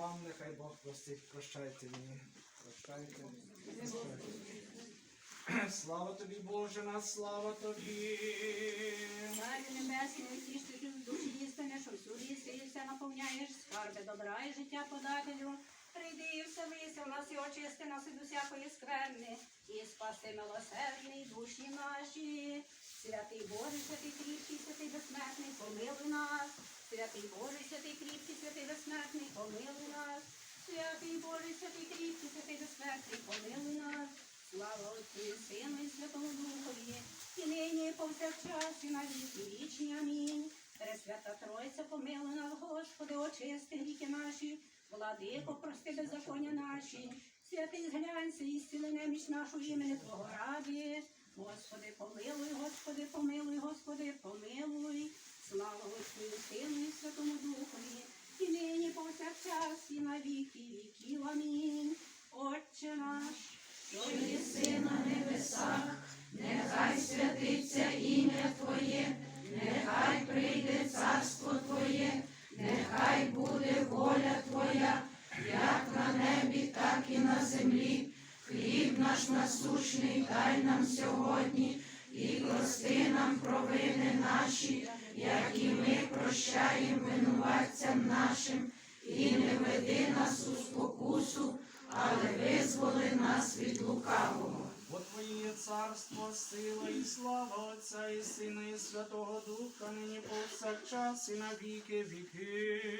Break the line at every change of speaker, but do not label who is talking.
вам нехай Бог простить. Прощайте мені. Прощайте. Слава тобі, Боже наш, слава тобі.
Царю небесний, ти в душі істини, що всюди і все наповняєш, скарби добра і життя подателю. Прийди і вселися в нас і очисти нас від усякої скверни, і спаси милосердний душі наші. Святий Боже, святий кріпкий, святий безсмертний, помилуй нас. Святий Боже, святий кріпкий, святий безсмертний, помилуй нас. Святий Боже, святий кріпкий, святий безсмертний, помилуй нас. Слава Отцю і Сину і Святому Духові, і нині повсякчас, і на віки вічні. Амінь. Пресвята Тройця, помилуй нас, Господи, очисти гріхи наші, владико, прости беззаконня наші, святий зглянься і зціли неміч нашу імені Твого раді. Господи, помилуй, Господи, помилуй, Господи, помилуй. Слава і Сину і Святому Духові, і нині повсякчас, і на віки віків. Амінь. Отче наш, що на небесах,
Нехай святиться ім'я нехай прийде царство Твоє, нехай буде воля Твоя, як на небі, так і на землі. Хліб наш насущний дай нам сьогодні, і прости нам провини наші, як і ми прощаємо винуватцям нашим, і не веди нас у
царство, сила і слава Отця і Сина і Святого Духа, нині повсякчас і на віки віків.